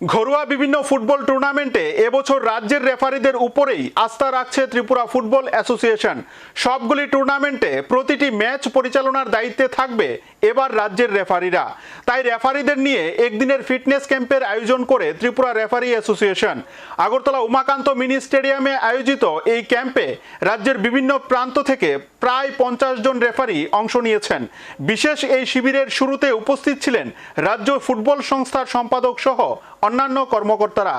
ঘরোয়া বিভিন্ন ফুটবল টুর্নামেন্টে এবছর রাজ্যের রেফারিদের উপরেই আস্থা রাখছে ত্রিপুরা ফুটবল অ্যাসোসিয়েশন। সবগুলি টুর্নামেন্টে প্রতিটি ম্যাচ পরিচালনার দায়িত্বে থাকবে এবার রাজ্যের রেফারিরা। তাই রেফারিদের নিয়ে একদিনের ফিটনেস ক্যাম্পের আয়োজন করে Tripura referee association. Agartala Umakanta mini স্টেডিয়ামে আয়োজিত এই ক্যাম্পে রাজ্যের বিভিন্ন প্রান্ত থেকে প্রায় পঞ্চাশ জন রেফারি অংশ নিয়েছেন। বিশেষ এই শিবিরের শুরুতে উপস্থিত ছিলেন রাজ্য ফুটবল সংস্থার সম্পাদক সহ অন্যান্য কর্মকর্তারা।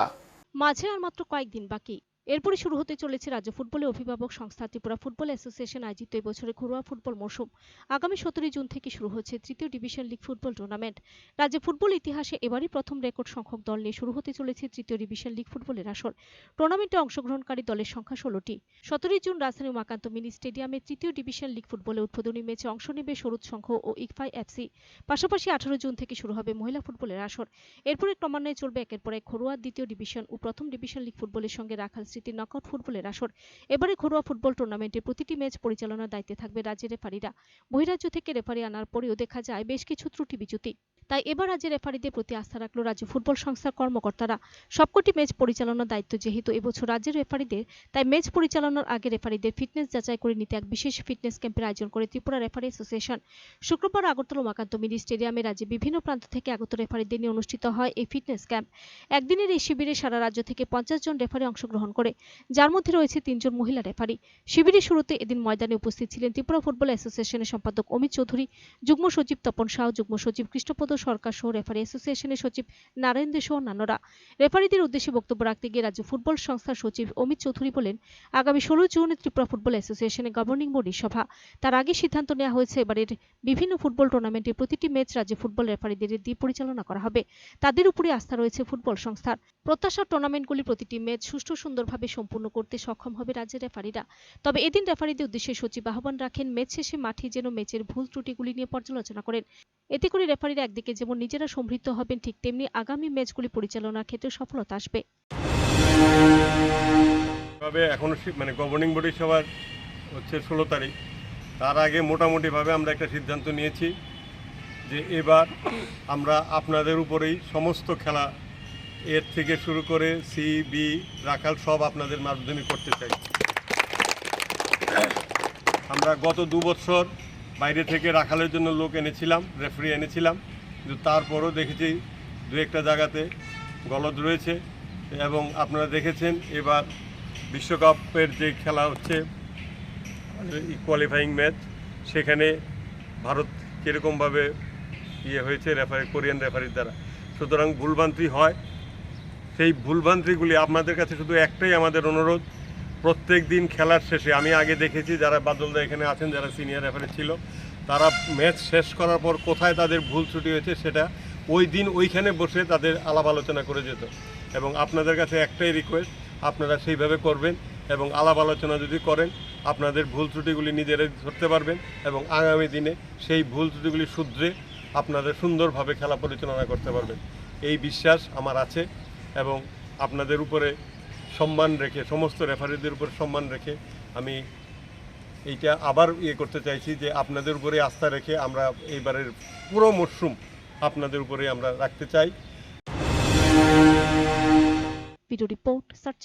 মাঝে আর মাত্র কয়েকদিন বাকি। এরপরে শুরু হতে চলেছে রাজ্য ফুটবলের অভিভাবক সংস্থা ত্রিপুরা ফুটবল অ্যাসোসিয়েশন আয়োজিত এবছরের ঘরোয়া ফুটবল মৌসুম আগামী সতেরোই জুন থেকে শুরু হচ্ছে তৃতীয় ডিভিশন লিগ ফুটবল টুর্নামেন্ট। রাজ্য ফুটবল ইতিহাসে এবারই প্রথম রেকর্ড সংখ্যক দল নিয়ে শুরু হতে চলেছে তৃতীয় ডিভিশন লিগ ফুটবলের আসর। টুর্নামেন্টে অংশগ্রহণকারী দলের সংখ্যা ষোলোটি। সতেরোই জুন রাজধানী উমাকান্ত মিনি স্টেডিয়ামে তৃতীয় ডিভিশন লিগ ফুটবলের উদ্বোধনী ম্যাচে অংশ নেবে সরুদ সংঘ ও ইকফাই এফসি। পাশাপাশি আঠারো জুন থেকে শুরু হবে মহিলা ফুটবলের আসর। এরপরে ক্রমান্বয়ে চলবে একের পর এক ঘরোয়া দ্বিতীয় ডিভিশন ও প্রথম ডিভিশন লিগ ফুটবলের সঙ্গে রাখাল স্মৃতি নকআউট ফুটবলের আসর। এবারে ঘরোয়া ফুটবল টুর্নামেন্টে প্রতিটি ম্যাচ পরিচালনার দায়িত্বে থাকবে রাজ্যের রেফারিরা। বহিরাজ্য থেকে রেফারি আনার পরেও দেখা যায় বেশ কিছু ত্রুটি বিচ্যুতি তাই এবার রাজ্যের রেফারিদের প্রতি আস্থা রাখল রাজ্য ফুটবল সংস্থার কর্মকর্তারা। সবকটি ম্যাচ পরিচালনার দায়িত্ব যেহেতু, এবছর রাজ্যের রেফারিদের, তাই ম্যাচ পরিচালনার আগে রেফারিদের ফিটনেস যাচাই করে নিতে এক বিশেষ ফিটনেস ক্যাম্পের আয়োজন করে ত্রিপুরা রেফারি অ্যাসোসিয়েশন। শুক্রবার আগরতলা উমাকান্ত মিনি স্টেডিয়ামে রাজ্যে বিভিন্ন প্রান্ত থেকে আগত রেফারিদের নিয়ে অনুষ্ঠিত হয় এই ফিটনেস ক্যাম্প। একদিনের এই শিবিরে সারা রাজ্য থেকে পঞ্চাশ জন রেফারি অংশগ্রহণ করে, যার মধ্যে রয়েছে তিনজন মহিলা রেফারি। শিবিরের শুরুতে এদিন ময়দানে উপস্থিত ছিলেন ত্রিপুরা ফুটবল অ্যাসোসিয়েশনের সম্পাদক অমিত চৌধুরী, যুগ্ম সচিব তপন সাউ যুগ্ম সচিব কৃষ্ণপদ সরকার সহ রেফারি অ্যাসোসিয়েশনের সচিব নারায়ণ দে সহ অন্যান্যরা। রেফারিদের উদ্দেশ্যে বক্তব্য রাখতে গিয়ে রাজ্য ফুটবল সংস্থার সচিব অমিত চৌধুরী বলেন, আগামী ষোলো জুন ত্রিপুরা ফুটবল অ্যাসোসিয়েশনের গভর্নিং বডির সভা। তার আগে সিদ্ধান্ত নেওয়া হয়েছে, এবারের বিভিন্ন ফুটবল টুর্নামেন্টে প্রতিটি ম্যাচ রাজ্য ফুটবল রেফারিদের দিয়ে পরিচালনা করা হবে। তাদের উপরে আস্থা রয়েছে ফুটবল সংস্থার। প্রত্যাশার টুর্নামেন্টগুলি প্রতিটি ম্যাচ সুষ্ঠু সুন্দরভাবে সম্পূর্ণ করতে সক্ষম হবে রাজ্যের রেফারিরা তবে এদিন রেফারিদের উদ্দেশ্যে সচিব আহ্বান রাখেন ম্যাচ শেষে মাঠে যেন ম্যাচের ভুল ত্রুটিগুলি নিয়ে পর্যালোচনা করেন। এতে করে রেফারিরা একদিকে যেমন নিজেরা সমৃদ্ধ হবেন, ঠিক তেমনি আগামী ম্যাচগুলি পরিচালনার ক্ষেত্রে সফলতা আসবে। তবে এখনও মানে গভর্নিং বডি সবার হচ্ছে ষোলো তারিখ। তার আগে মোটামুটিভাবে আমরা একটা সিদ্ধান্ত নিয়েছি যে এবার আমরা আপনাদের উপরেই সমস্ত খেলা এর থেকে শুরু করে সি বি রাখাল সব আপনাদের মাধ্যমে করতে চাই। আমরা গত দু বছর বাইরে থেকে রাখালের জন্য লোক এনেছিলাম রেফারি এনেছিলাম। কিন্তু তারপরও দেখেছি দু একটা জায়গাতে গলদ রয়েছে এবং আপনারা দেখেছেন এবার বিশ্বকাপের যে খেলা হচ্ছে কোয়ালিফাইং ম্যাচ সেখানে ভারত কীরকমভাবে ইয়ে হয়েছে রেফারি কোরিয়ান রেফারির দ্বারা। সুতরাং ভুলভ্রান্তি হয়। সেই ভুলভ্রান্তিগুলি আপনাদের কাছে শুধু একটাই আমাদের অনুরোধ প্রত্যেক দিন খেলার শেষে, আমি আগে দেখেছি যারা বাদলদা এখানে আছেন, যারা সিনিয়র রেফারি ছিল, তারা ম্যাচ শেষ করার পর কোথায় তাদের ভুল ত্রুটি হয়েছে সেটা ওই দিন ওইখানে বসে তাদের আলাপ আলোচনা করে যেত। এবং আপনাদের কাছে একটাই রিকোয়েস্ট আপনারা সেইভাবে করবেন এবং আলাপ আলোচনা যদি করেন, আপনাদের ভুল ত্রুটিগুলি নিজেরাই ধরতে পারবেন এবং আগামী দিনে সেই ভুল ত্রুটিগুলি শুধরে আপনাদের সুন্দরভাবে খেলা পরিচালনা করতে পারবেন। এই বিশ্বাস আমার আছে এবং আপনাদের উপরে সম্মান রেখে, সমস্ত রেফারিদের উপর সম্মান রেখে আমি এইটা আবার ইয়ে করতে চাইছি যে আপনাদের উপরে আস্থা রেখে আমরা এইবারের পুরো মরশুম আপনাদের উপরে আমরা রাখতে চাই। Video report, search